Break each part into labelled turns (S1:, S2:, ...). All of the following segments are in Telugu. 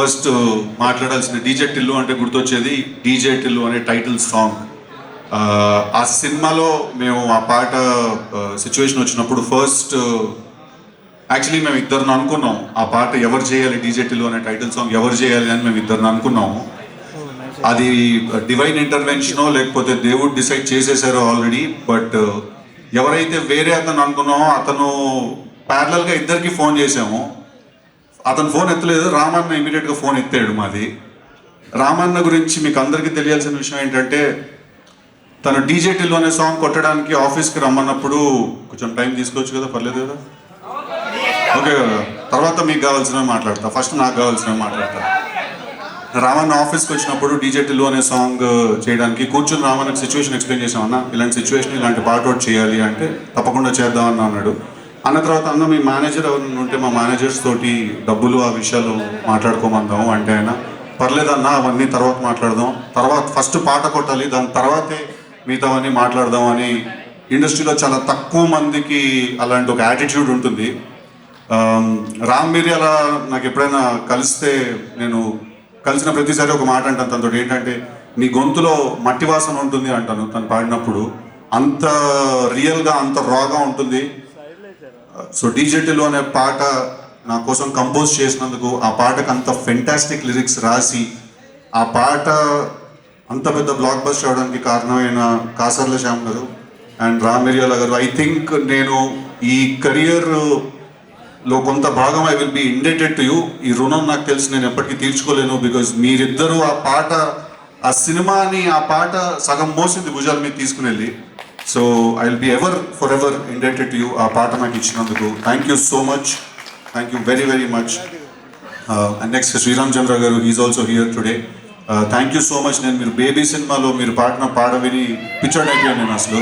S1: ఫస్ట్ మాట్లాడాల్సిన డీజే టిల్లు అంటే గుర్తొచ్చేది డీజే టిల్లు అనే టైటిల్ సాంగ్. ఆ సినిమాలో మేము ఆ పాట సిచ్యువేషన్ వచ్చినప్పుడు ఫస్ట్ యాక్చువల్లీ మేము ఇద్దరిని అనుకున్నాం. ఆ పాట ఎవరు చేయాలి డీజే టిల్లు అనే టైటిల్ సాంగ్ ఎవరు చేయాలి అని మేము ఇద్దరిని అనుకున్నాము. అది డివైన్ ఇంటర్వెన్షనో లేకపోతే దేవుడు డిసైడ్ చేసేసారో ఆల్రెడీ బట్ ఎవరైతే వేరే అతను అనుకున్నామో అతను parallel ఇద్దరికి ఫోన్ చేసాము. అతను ఫోన్ ఎత్తలేదు. రామన్న ఇమీడియట్గా ఫోన్ ఎత్తాడు మాది. రామన్న గురించి మీకు అందరికీ తెలియాల్సిన విషయం ఏంటంటే తను డీజే టిల్ అనే సాంగ్ కొట్టడానికి ఆఫీస్కి రమ్మన్నప్పుడు కొంచెం టైం తీసుకోవచ్చు కదా పర్లేదు కదా? ఓకే కదా? తర్వాత మీకు కావాల్సినవి మాట్లాడతా. ఫస్ట్ నాకు కావాల్సినవి మాట్లాడతా. రామన్న ఆఫీస్కి వచ్చినప్పుడు డీజే టిల్ అనే సాంగ్ చేయడానికి కూర్చుని రామన్నకి సిచ్యువేషన్ ఎక్స్ప్లెయిన్ చేసామన్నా ఇలాంటి సిచ్యువేషన్ ఇలాంటి పార్ట్ అవుట్ చేయాలి అంటే తప్పకుండా చేద్దామని అన్నాడు. అన్న తర్వాత అన్న మీ మేనేజర్ ఎవరైనా ఉంటే మా మేనేజర్స్ తోటి డబ్బులు ఆ విషయాలు మాట్లాడుకోమందాం అంటే ఆయన. పర్లేదన్న అవన్నీ తర్వాత మాట్లాడదాం. తర్వాత ఫస్ట్ పాట కొట్టాలి దాని తర్వాతే మిగతావన్నీ మాట్లాడదాం అని ఇండస్ట్రీలో చాలా తక్కువ మందికి అలాంటి ఒక యాటిట్యూడ్ ఉంటుంది. రామ్ మీరి అలా నాకు ఎప్పుడైనా కలిస్తే నేను కలిసిన ప్రతిసారి ఒక మాట అంటాను తనతో ఏంటంటే నీ గొంతులో మట్టి వాసన ఉంటుంది అంటాను తను పాడినప్పుడు. అంత రియల్గా అంత రాగా ఉంటుంది. సో డీజెటిల్ అనే పాట నా కోసం కంపోజ్ చేసినందుకు ఆ పాటకు అంత ఫెంటాస్టిక్ లిరిక్స్ రాసి ఆ పాట అంత పెద్ద బ్లాక్ బస్ట్ అవడానికి కారణమైన కాసర్ల శ్యామ్ గారు అండ్ రామ్ గారు. ఐ థింక్ నేను ఈ కెరియర్లో కొంత భాగం I will be indebted to you ఈ రుణం నాకు తెలిసి నేను ఎప్పటికీ తీర్చుకోలేను బికాజ్ మీరిద్దరూ ఆ పాట ఆ సినిమాని ఆ పాట సగం మోసింది భుజాల మీద తీసుకుని వెళ్ళి. So I will be ever for ever indebted you ఆ పాట నాకు ఇచ్చినందుకు thank you so much thank you very very much and next Sriram Chandra garu is also here today thank you so much నేను మీరు బేబీ సినిమాలో మీరు పాడిన పాట విని పిచ్చోడ్ అయిపోయాను నేను అసలు.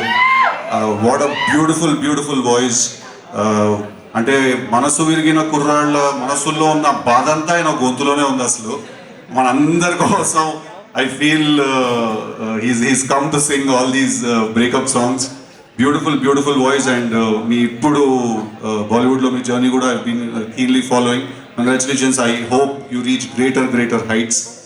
S1: What a beautiful beautiful voice అంటే మనసు విరిగిన కుర్రాళ్ళ మనసుల్లో ఉన్న బాధ అంతా ఆయన గొంతులోనే ఉంది అసలు. మనందరి కోసం I feel uh, uh, he's, he's come to sing all these uh, breakup songs. Beautiful, beautiful voice, and uh, me Pudu Bollywood lo me journey kuda I've been keenly following. Congratulations! I hope you reach greater, greater heights.